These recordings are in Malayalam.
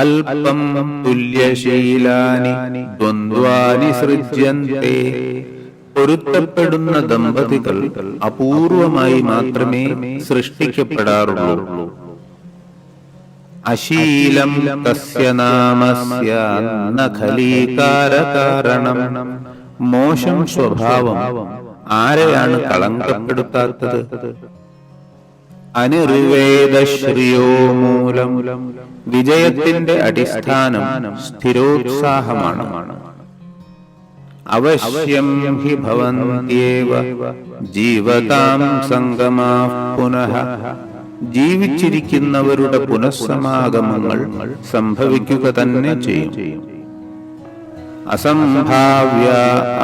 അല്പം തുല്യശീലാനി ദ്വന്ദ്വാനി സൃജ്യന്തേ. പൊരുത്തപ്പെടുന്ന ദമ്പതികൾ അപൂർവമായി മാത്രമേ സൃഷ്ടിക്കപ്പെടാറുള്ളൂ. അശീലം തസ്യ നാമസ്യ നഖലീകാരകാരണം മോശം സ്വഭാവം ആരെയാണ് കളങ്കപ്പെടുത്താത്തത്? അനിർവേദശ്രിയോ മൂലം. വിജയത്തിന്റെ അടിസ്ഥാനം സ്ഥിരോത്സാഹമാണ്. അവശ്യം ഹി ഭവന്ത്യേവ ജീവതാം സംഗമാ പുനഃ. ജീവിച്ചിരിക്കുന്നവരുടെ പുനഃസമാഗമങ്ങൾ സംഭവിക്കുക തന്നെ ചെയ്യും. അസംഭാവ്യ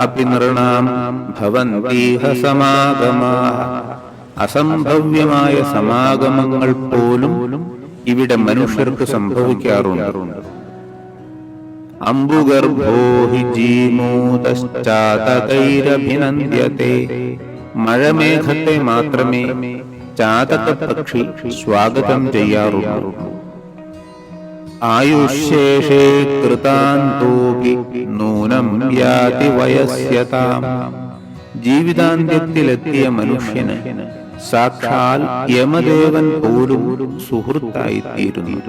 അപി നൃണാം ഭവന്തീഹ സമാഗമാ. അസംഭവ്യമായ സമാഗമങ്ങൾ പോലും ഇവിടെ മനുഷ്യർക്ക് സംഭവിക്കാറുണ്ട്. അമ്പുഗർഭോ ഹി ജീമൂതശ്ചാതകൈരഭിനന്ദ്യത്തെ മഴമേഘത്തെ മാത്രമേ ചാതക പക്ഷി സ്വാഗതം ചെയ്യാറുള്ളൂ. ആയുശേഷേ കൃതാന്തോകി നൂനം വ്യാതി വയസ്യതാം ജീവിതാന്ത്യത്തിലെത്തിയ മനുഷ്യന് സാക്ഷാൽ യമദേവൻ പോലും സുഹൃത്തായിത്തീരുന്നു